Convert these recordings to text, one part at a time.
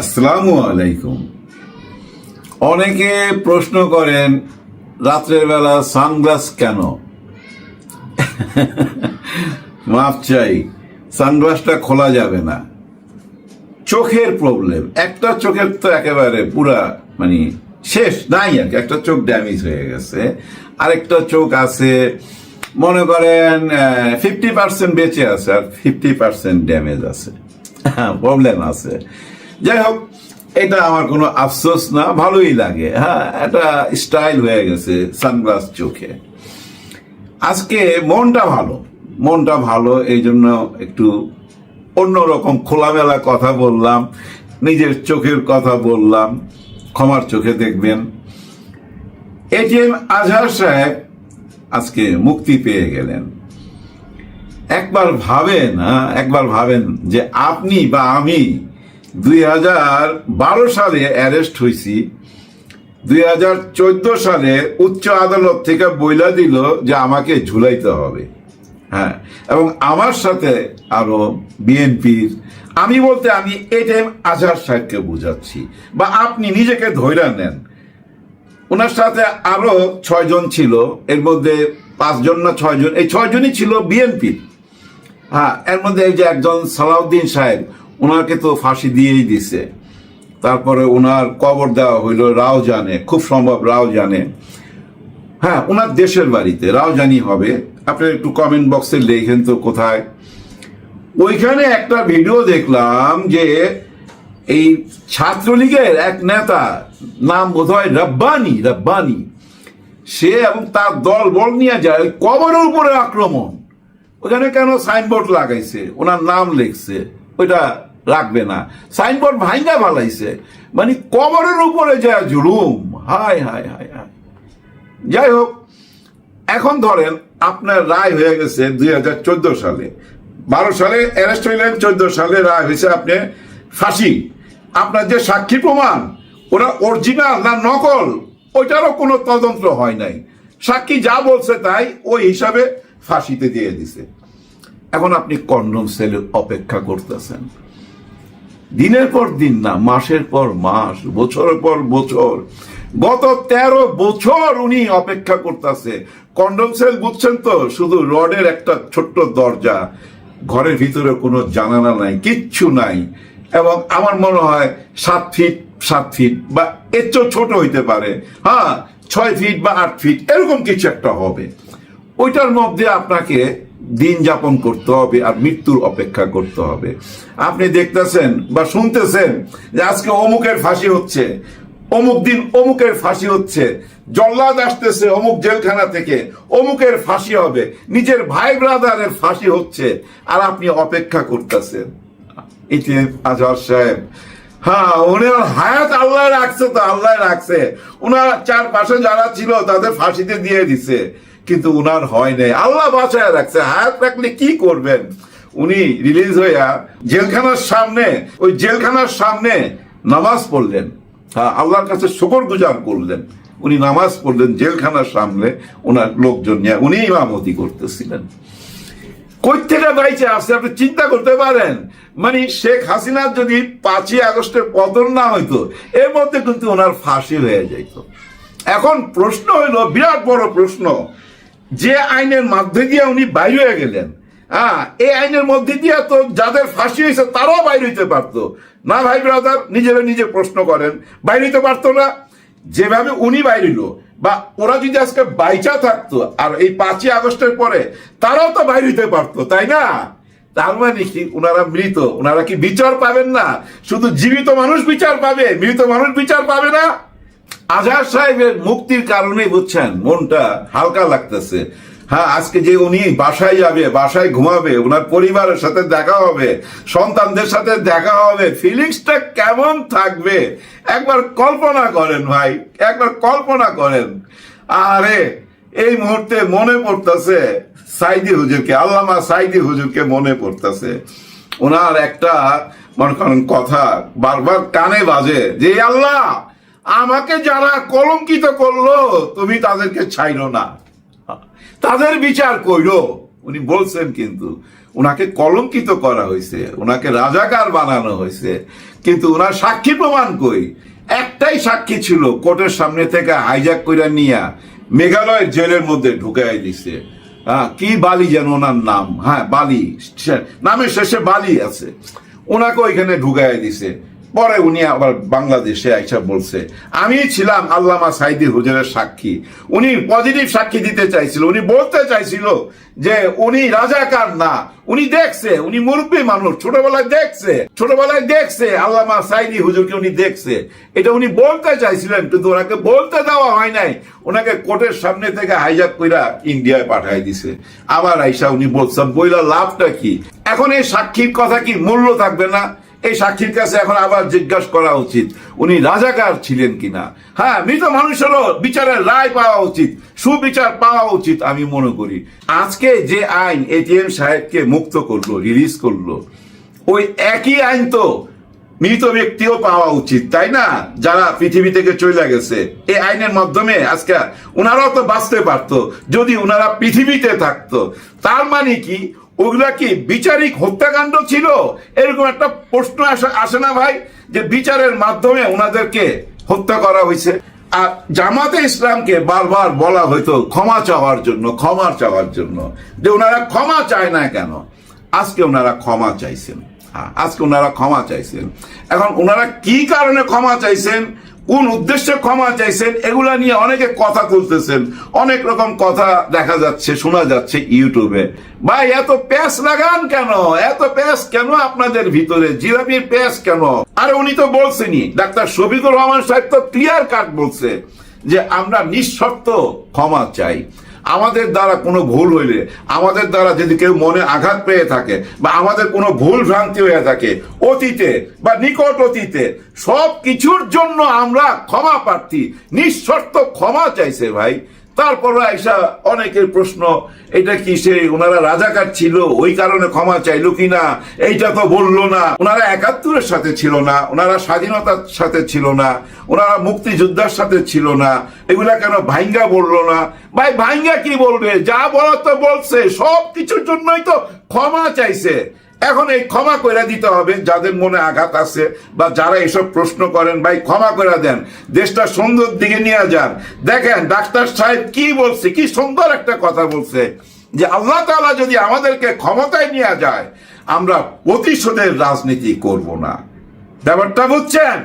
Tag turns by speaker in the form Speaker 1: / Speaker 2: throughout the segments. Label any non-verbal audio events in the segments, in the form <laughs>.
Speaker 1: আসসালামু আলাইকুম। অনেকে প্রশ্ন করেন, রাত্রের বেলা সানগ্লাস কেন? মাপ চাই, সানগ্লাসটা খোলা যাবে না। চোখের প্রবলেম, একটা চোখের তো একেবারে পুরা মানে শেষ নাই আর একটা চোখ ড্যামেজ হয়ে গেছে। আরেকটা চোখ আছে, মনে করেন ফিফটি পার্সেন্ট বেঁচে আছে আর ফিফটি পার্সেন্ট ড্যামেজ আছে। <laughs> প্রবলেম আছে। যাই হোক এটা আমার কোনো আফসোস না, ভালোই লাগে। হ্যাঁ এটা স্টাইল হয়ে গেছে সানগ্লাস চোখে। আজকে মনটা ভালো মনটা ভালো এই জন্য একটু অন্যরকম খোলামেলা কথা বললাম, নিজের চোখের কথা বললাম, ক্ষমার চোখে দেখবেন। এটিএম আজহার সাহেব আজকে মুক্তি পেয়ে গেলেন। একবার ভাবেন হ্যাঁ একবার ভাবেন যে আপনি বা আমি দুই হাজার বারো সালে অ্যারেস্ট হয়েছি দুই হাজার চোদ্দ সালে উচ্চ আদালত থেকে বইলা দিল যে আমাকে ঝুলাইতে হবে। হ্যাঁ এবং আমার সাথে আরও বিএনপির, আমি বলতে আমি এটিএম আজহার সাহেবকে বুঝাচ্ছি, বা আপনি নিজেকে ধৈর্য নেন। ওনার সাথে আরও ছয়জন ছিল, এর মধ্যে পাঁচজন না ছয়জন এই ছয়জনই ছিল বিএনপির। হ্যাঁ এর মধ্যে এই যে একজন সালাউদ্দিন সাহেব ওনাকে তো ফাঁসি দিয়েই দিছে। তারপরে ওনার কবর দেওয়া হইল রাও জানে খুব সম্ভব রাও জানে হ্যাঁ ওনার দেশের বাড়িতে রাও জানি হবে। আপনি একটু কমেন্ট বক্সে লেখেন তো কোথায়। ওইখানে একটা ভিডিও দেখলাম যে এই ছাত্রলীগের এক নেতা, নাম বোধ হয় রব্বানি রব্বানি, সে এবং তার দল বল নিয়ে যায় কবরের উপরে আক্রমণ। ওখানে কেন সাইনবোর্ড লাগাইছে? ওনার নাম লিখছে। ওইটা রাখবে না। সাইনবোর্ড ভাঙ্গা ভালাইছে মানে কবরের উপরে যা জুলুম। হায় হায় হায় হায়। যাই হোক, এখন ধরেন আপনার রায় হয়ে গেছে দুই হাজার চোদ্দ সালে। বারো সালে অ্যারেস্ট হইলেন, চোদ্দ সালে রায় হয়েছে আপনি ফাঁসি। আপনার যে সাক্ষী প্রমাণ, ওরা অরিজিনাল না নকল, ওইটারও কোনো তদন্ত হয় নাই। সাক্ষী যা বলছে তাই ওই হিসাবে ফাঁসিতে দিয়ে দিছে। এখন আপনি কন্ডম সেলের অপেক্ষা করতেছেন। দিনের পর দিন না, মাসের পর মাস, বছরের পর বছর। গত তেরো বছর উনি অপেক্ষা করতেছে। কন্ডম সেল বুঝছেন তো, শুধু রডের একটা ছোট্ট দরজা, ঘরের ভিতরে কোনো জানানা নাই, কিচ্ছু নাই। এবং আমার মনে হয় সাত ফিট সাত ফিট বা এর চেয়েও ছোট হইতে পারে। হ্যাঁ ছয় ফিট বা আট ফিট, এরকম কিছু একটা হবে। ওইটার মধ্যে আপনাকে দিন যাপন করতে হবে আর মৃত্যুর অপেক্ষা করতে হবে। আপনি দেখতেছেন বা শুনতেছেন যে আজকে অমুকের ফাঁসি হচ্ছে। অমুক দিন অমুকের ফাঁসি হচ্ছে। জল্লাদ আসতেছে অমুক জেলখানা থেকে। অমুকের ফাঁসি হবে। নিজের ভাই ব্রাদারের ফাঁসি হচ্ছে। আর আপনি অপেক্ষা করতেছেন। এটি আজহার সাহেব হ্যাঁ উনার হায়াত আল্লাহ রাখছে তো আল্লাহ রাখছে। উনার চারপাশে যারা ছিল তাদের ফাঁসিতে দিয়ে দিছে। কিন্তু উনার হয় নাই। আল্লাহ বাঁচায় রাখছে, হায়াত রাখলে কি করবেন? উনি রিলিজ হইয়া জেলখানার সামনে, ওই জেলখানার সামনে নামাজ পড়লেন। হ্যাঁ আল্লাহর কাছে শকর গুজার করলেন। উনি নামাজ পড়লেন জেলখানার সামনে ওনার লোকজন নিয়ে। উনি ইমামতি করতেছিলেন। কই বাইচে আসছে, আপনি চিন্তা করতে পারেন। মানে শেখ হাসিনার যদি পাঁচই আগস্টের পতন না হইতো, এর মধ্যে কিন্তু ওনার ফাঁসি হয়ে যাইত। এখন প্রশ্ন হইল, বিরাট বড় প্রশ্ন। যে আইনের মধ্যে দিয়ে উনি বাইরে হয়ে গেলেন। হ্যাঁ এই আইনের মধ্যে দিয়ে তো যাদের ফাঁসি হয়েছে তারাও বাইরে হইতে পারতো। না ভাই ব্রাদার নিজেরা নিজে প্রশ্ন করেন, বাইরে হইতে পারতো না। যেভাবে উনি বাইরিল বা ওরা যদি আজকে বাইচা থাকতো, আর এই পাঁচই আগস্টের পরে, তারাও তো বাইর হইতে পারতো, তাই না? তার মানে কি ওনারা মৃত ওনারা কি বিচার পাবেন না? শুধু জীবিত মানুষ বিচার পাবে, মৃত মানুষ বিচার পাবে না? আজহার সাহেবের মুক্তির কারণে বুঝছেন, মনটা হালকা লাগতেছে। হ্যাঁ আজকে যে উনি বাসায় যাবে, বাসায় ঘুমাবে ওনার পরিবারের সাথে দেখা হবে, সন্তানদের সাথে দেখা হবে ফিলিংসটা কেমন থাকবে? একবার কল্পনা করেন ভাই, একবার কল্পনা করেন। আরে, এই মুহূর্তে মনে পড়তেছে, সাইদি হুজুরকে, আল্লামা সাইদি হুজুরকে মনে পড়তেছে। ওনার একটা, মনে করেন, কথা বারবার কানে বাজে, যে আল্লাহ আমাকে যারা কলঙ্কিত করল, তুমি তাদেরকে ছাইলো না। তাদের বিচার কইরো। উনি বলছেন কিন্তু ওনাকে কলঙ্কিত করা হয়েছে ওনাকে রাজাকার বানানো হয়েছে, কিন্তু ওনার সাক্ষী প্রমাণ কই? একটাই সাক্ষী ছিল, কোর্টের সামনে থেকে হাইজ্যাক করে নিয়ে মেঘালয়ের জেলের মধ্যে ঢুকাই দিছে। হ্যাঁ কি বালি যেন ওনার নাম? হ্যাঁ বালি। নামের শেষে বালি আছে। ওনাকে ওইখানে ঢুকাই দিছে। পরে উনি আবার বাংলাদেশে আইসা বলছে, আমি ছিলাম আল্লামা সাইদি হুজুরের সাক্ষী। উনি পজিটিভ সাক্ষী দিতে চাইছিল। উনি বলতে চাইছিল যে উনি রাজাকার না। উনি দেখছে, উনি মুরব্বী মানুষ, ছোটবেলায় দেখছে ছোটবেলায় দেখছে আল্লামা সাইদি হুজুরকে উনি দেখছে। এটা উনি বলতে চাইছিলেন, কিন্তু ওনাকে বলতে দেওয়া হয় নাই। ওনাকে কোর্টের সামনে থেকে হাইজাক কইরা ইন্ডিয়ায় পাঠাই দিছে। আবার আইসা উনি বলছেন, বইলা লাভটা কি? এখন এই সাক্ষীর কথা কি মূল্য থাকবে না? এই সাক্ষীর কাছে এখন আবার জিজ্ঞাসা করা উচিত, উনি রাজাকার ছিলেন কিনা? হ্যাঁ মৃত মানুষেরও বিচারের রায় পাওয়া উচিত, সুবিচার পাওয়া উচিত আমি মনে করি। আজকে যে আইন এটিএম সাহেবকে মুক্ত করল রিলিজ করল, ওই একই আইন তো মৃত ব্যক্তিও পাওয়া উচিত, তাই না? যারা পৃথিবী থেকে চলে গেছে, এই আইনের মাধ্যমে আজকে ওনারাও তো বাঁচতে পারতো, যদি ওনারা পৃথিবীতে থাকতো। তার মানে কি? ওগুলা কি বিচারিক হত্যাকাণ্ড ছিল? এরকম একটা প্রশ্ন আসে না ভাই, যে বিচারের মাধ্যমে ওনাদেরকে হত্যা করা হয়েছে। আর জামাতে ইসলামকে বারবার বলা হয়তো ক্ষমা চাওয়ার জন্য, ক্ষমা চাওয়ার জন্য। যে ওনারা ক্ষমা চায় না কেন? আজকে ওনারা ক্ষমা চাইছেন। হ্যাঁ আজকে ওনারা ক্ষমা চাইছেন। এখন ওনারা কি কারণে ক্ষমা চাইছেন? কোন উদ্দেশ্যে ক্ষমা চাইছেন, এগুলা নিয়ে অনেকে কথা তুলতেছেন। অনেক রকম কথা দেখা যাচ্ছে, শোনা যাচ্ছে ইউটিউবে। ভাই, এত প্যাস লাগান কেন? এত প্যাস কেন আপনাদের ভিতরে? জিলাপির প্যাস কেন? আর উনি তো বলছেনি ডাক্তার শফিকুর রহমান সাহেব তো ক্লিয়ার কাট বলছে যে আমরা নিঃশর্ত ক্ষমা চাই। আমাদের দ্বারা কোনো ভুল হইলে, আমাদের দ্বারা যদি কেউ মনে আঘাত পেয়ে থাকে বা আমাদের কোনো ভুল ভ্রান্তি হয়ে থাকে, অতীতে বা নিকট অতীতে সব কিছুর জন্য আমরা ক্ষমা প্রার্থী, নিঃশর্ত ক্ষমা চাইছে ভাই। তারপরে আইসা অনেকের প্রশ্ন, এটা কি সে ওনারা রাজাকার ছিল? ওই কারণে ক্ষমা চাইলো কিনা এইটা তো বলল না। ওনারা একাত্তরের সাথে ছিল না, ওনারা স্বাধীনতার সাথে ছিল না, ওনারা মুক্তিযোদ্ধার সাথে ছিল না। এগুলা কেন ভাইঙ্গা বলল না? ভাই, ভাইঙ্গা কি বলবে? যা বলার তো বলছে সব কিছুর জন্যই তো ক্ষমা চাইছে। এখন এই ক্ষমা করে দিতে হবে, যাদের মনে আঘাত আছে বা যারা এসব প্রশ্ন করেন, ভাই ক্ষমা করে দেন, দেশটা সুন্দর দিকে নিয়ে যান। দেখেন, ডাক্তার সাহেব কি বলছে, কি সুন্দর একটা কথা বলছে, যে আল্লাহ তাআলা যদি আমাদেরকে ক্ষমতায় নিয়ে যায়, আমরা প্রতিশোধের রাজনীতি করব না। ব্যাপারটা বুঝছেন?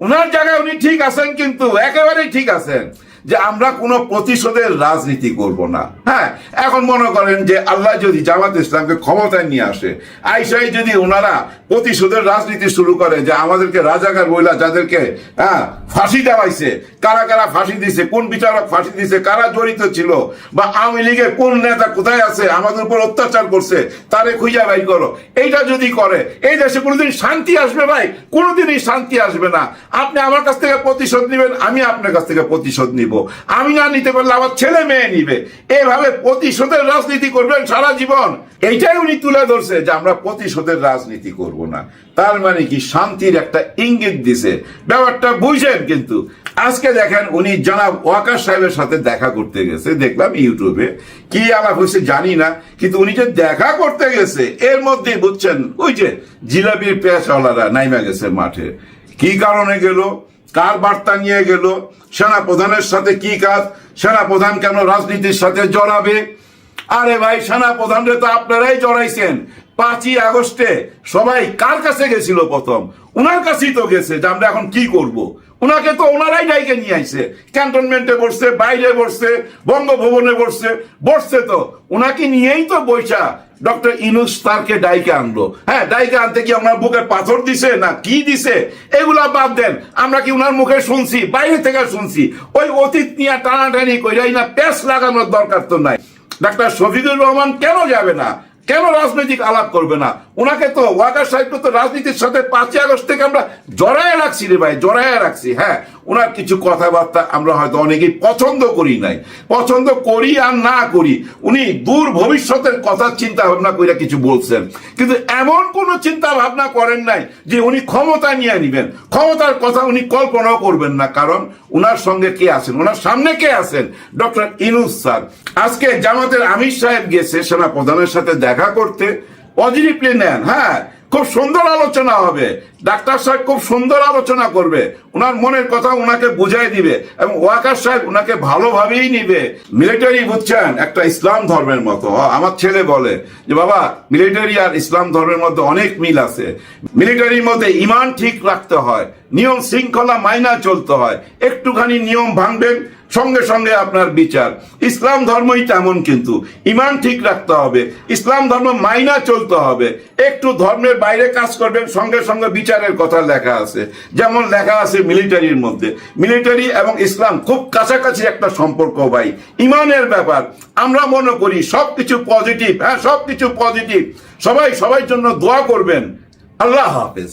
Speaker 1: উনার জায়গায় উনি ঠিক আছেন কিন্তু, একেবারেই ঠিক আছেন। যে আমরা কোনো প্রতিশোধের রাজনীতি করব না। হ্যাঁ এখন মনে করেন যে আল্লাহ যদি জামাত ইসলামকে ক্ষমতায় নিয়ে আসে, আইসাই যদি ওনারা প্রতিশোধের রাজনীতি শুরু করে যে আমাদেরকে রাজাকার বইলা যাদেরকে হ্যাঁ ফাঁসি দেওয়াইছে, কারা কারা ফাঁসি দিছে, কোন বিচারক ফাঁসি দিছে, কারা জড়িত ছিল, বা আওয়ামী লীগের কোন নেতা কোথায় আছে, আমাদের উপর অত্যাচার করছে, তারে খুঁজে বাই করো। এইটা যদি করে, এই দেশে কোনোদিন শান্তি আসবে ভাই? কোনোদিনই শান্তি আসবে না। আপনি আমার কাছ থেকে প্রতিশোধ নেবেন, আমি আপনার কাছ থেকে প্রতিশোধ নিব। আমি না নিতে পারলে আমার ছেলে মেয়ে নিবে। এভাবে প্রতিশোধের রাজনীতি করবেন সারা জীবন। এইটাই উনি তুলে ধরছে যে আমরা প্রতিশোধের রাজনীতি করব না। তার মানে কি? শান্তির একটা ইঙ্গিত দিছে। ব্যাপারটা বুঝেন কিন্তু। আজকে দেখেন উনি জনাব ওয়াকার সাহেবের সাথে দেখা করতে গেছে। দেখলাম ইউটিউবে। কি আলাপ হয়েছে জানি না। কিন্তু উনি যে দেখা করতে গেছে, এর মধ্যে বুঝছেন, ওই যে জিলাপির পেঁয়াজওয়ালারা নাইমা গেছে মাঠে। কি কারণে গেল? কার বার্তা নিয়ে গেল? সেনা প্রধানের সাথে কি কাজ? সেনা প্রধান কেন রাজনীতির সাথে জড়াবে? আরে ভাই সেনা প্রধানরে তো আপনারাই জড়াইছেন। পাঁচই আগস্টে সবাই কার কাছে গেছিল প্রথম? উনার কাছেই তো গেছে যে আমরা এখন কি করব। উনাকে তো ওনারাই ডাইকে নিয়ে আইছে। ক্যান্টনমেন্টে বসছে, বাইরে বসছে, বঙ্গভবনে বসছে বসছে তো। উনাকে নিয়েই তো বৈশা ডক্টর ইনুস তারকে ডাইকে আনলো। হ্যাঁ ডাইকে আনতে কি আমরা বুকে পাথর দিছে না কি দিছে? এগুলা বাদ দেন। আমরা কি উনার মুখে শুনছি? বাইরে থেকে শুনছি। ওই অতীত নিয়ে টানাটানি কইরাই না প্যাস লাগানোর দরকার তো নাই। ডাক্তার শফিকুর রহমান কেন যাবে না? কেন রাজনৈতিক আলাপ করবে না? ওনাকে তো ওয়াকার সাহেবকে তো রাজনীতির সাথে পাঁচই আগস্ট থেকে আমরা জড়ায় রাখছি রে ভাই জড়ায় রাখছি হ্যাঁ। ওনার কিছু কথাবার্তা আমরা হয়তো অনেকেই পছন্দ করি নাই। পছন্দ করি আর না করি। উনি দূর ভবিষ্যতের কথা চিন্তা ভাবনা করে কিছু বলছেন। কিন্তু এমন কোনো চিন্তা ভাবনা করেন নাই যে উনি ক্ষমতা নিয়ে নিবেন। ক্ষমতার কথা উনি কল্পনাও করবেন না, কারণ উনার সঙ্গে কে আছেন? ওনার সামনে কে আছেন? Doctor Inus sir. আজকে জামাতের আমির সাহেব গেছে সেনা প্রধানের সাথে দেখা করতে। পজিটিভলি নেন হ্যাঁ। খুব সুন্দর আলোচনা হবে। ডাক্তার সাহেব খুব সুন্দর আলোচনা করবে। ওনার মনের কথা ওনাকে বুঝাই দিবে এবং ওয়াকার সাহেব ওনাকে ভালোভাবেই নিবে। মিলিটারি বুঝছেন, একটা ইসলাম ধর্মের মতো। আমার ছেলে বলে যে, বাবা, মিলিটারি আর ইসলাম ধর্মের মধ্যে অনেক মিল আছে। মিলিটারির মধ্যে ইমান ঠিক রাখতে হয়, নিয়ম শৃঙ্খলা মাইনা চলতে হয়। একটুখানি নিয়ম ভাঙবেন সঙ্গে সঙ্গে আপনার বিচার। ইসলাম ধর্মই তেমন কিন্তু। ইমান ঠিক রাখতে হবে। ইসলাম ধর্ম মাইনা চলতে হবে। একটু ধর্মের বাইরে কাজ করবেন, সঙ্গে সঙ্গে বিচারের কথা লেখা আছে। যেমন লেখা আছে মিলিটারির মধ্যে। মিলিটারি এবং ইসলাম খুব কাছাকাছি একটা সম্পর্ক ভাই। ইমানের ব্যাপার। আমরা মনে করি সবকিছু পজিটিভ হ্যাঁ সবকিছু পজিটিভ। সবাই সবাই জন্য দোয়া করবেন। আল্লাহ হাফেজ।